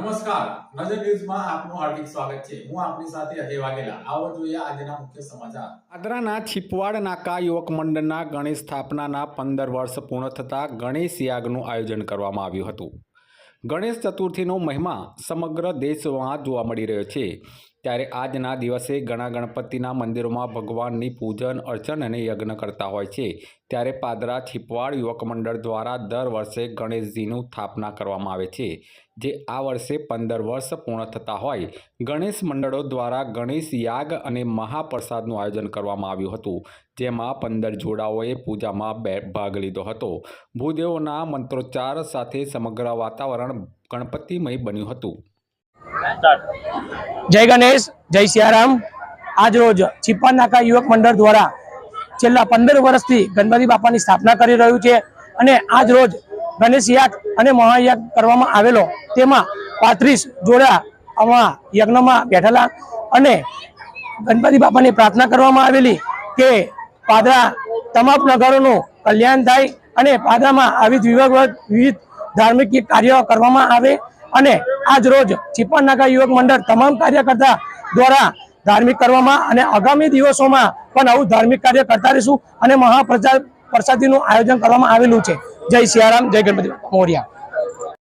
નમસ્કાર. નજર ન્યૂઝમાં આપનું હાર્દિક સ્વાગત છે. હું આપની સાથે અજય વાઘેલા. આવો જોઈએ આજના મુખ્ય સમાચાર. આદરાના છીપવાડ નાકા યુવક મંડળના ગણેશ સ્થાપનાના પંદર વર્ષ પૂર્ણ થતાં ગણેશ યાગનું આયોજન કરવામાં આવ્યું હતું. ગણેશ ચતુર્થીનો મહિમા સમગ્ર દેશમાં જોવા મળી રહ્યો છે. ત્યારે આજના દિવસે ઘણા ગણપતિના મંદિરોમાં ભગવાનની પૂજન, અર્ચન અને યજ્ઞ કરતા હોય છે. ત્યારે પાદરા છીપવાડ યુવક મંડળ દ્વારા દર વર્ષે ગણેશજીનું સ્થાપના કરવામાં આવે છે, જે આ વર્ષે પંદર વર્ષ પૂર્ણ થતા હોય. ગણેશ મંડળો દ્વારા ગણેશ યાગ અને મહાપ્રસાદનું આયોજન કરવામાં આવ્યું હતું, જેમાં પંદર જોડાઓએ પૂજામાં બે ભાગ લીધો હતો. ભૂદેવોના મંત્રોચ્ચાર સાથે સમગ્ર વાતાવરણ ગણપતિમય બન્યું હતું. જય ગણેશ, જય સિયારામ. આજ રોજ છીપ્પા નાકા યુવક મંડળ દ્વારા છેલ્લા પંદર વર્ષથી ગણપતિ બાપાની સ્થાપના કરી રહ્યું છે અને આજ રોજ ગણેશ યાગ અને મહાયાગ કરવામાં આવેલો. તેમાં પાંત્રીસ જોડા આમાં યજ્ઞમાં બેઠેલા અને ગણપતિ બાપાની પ્રાર્થના કરવામાં આવેલી કે પાદરા તમામ નગરોનું કલ્યાણ થાય અને પાદરામાં આવી વિવિધ વિવિધ ધાર્મિક કાર્યો કરવામાં આવે અને આજ રોજ ચીપણ નાકા યુવક મંડળ તમામ કાર્યકર્તા દ્વારા ધાર્મિક કરવામાં અને આગામી દિવસોમાં પણ આવું ધાર્મિક કાર્ય કરતા રહીશું અને મહાપ્રસાદ પ્રસાદીનું આયોજન કરવામાં આવેલું છે. જય સિયારામ, જય ગણપતિ મોર્યા.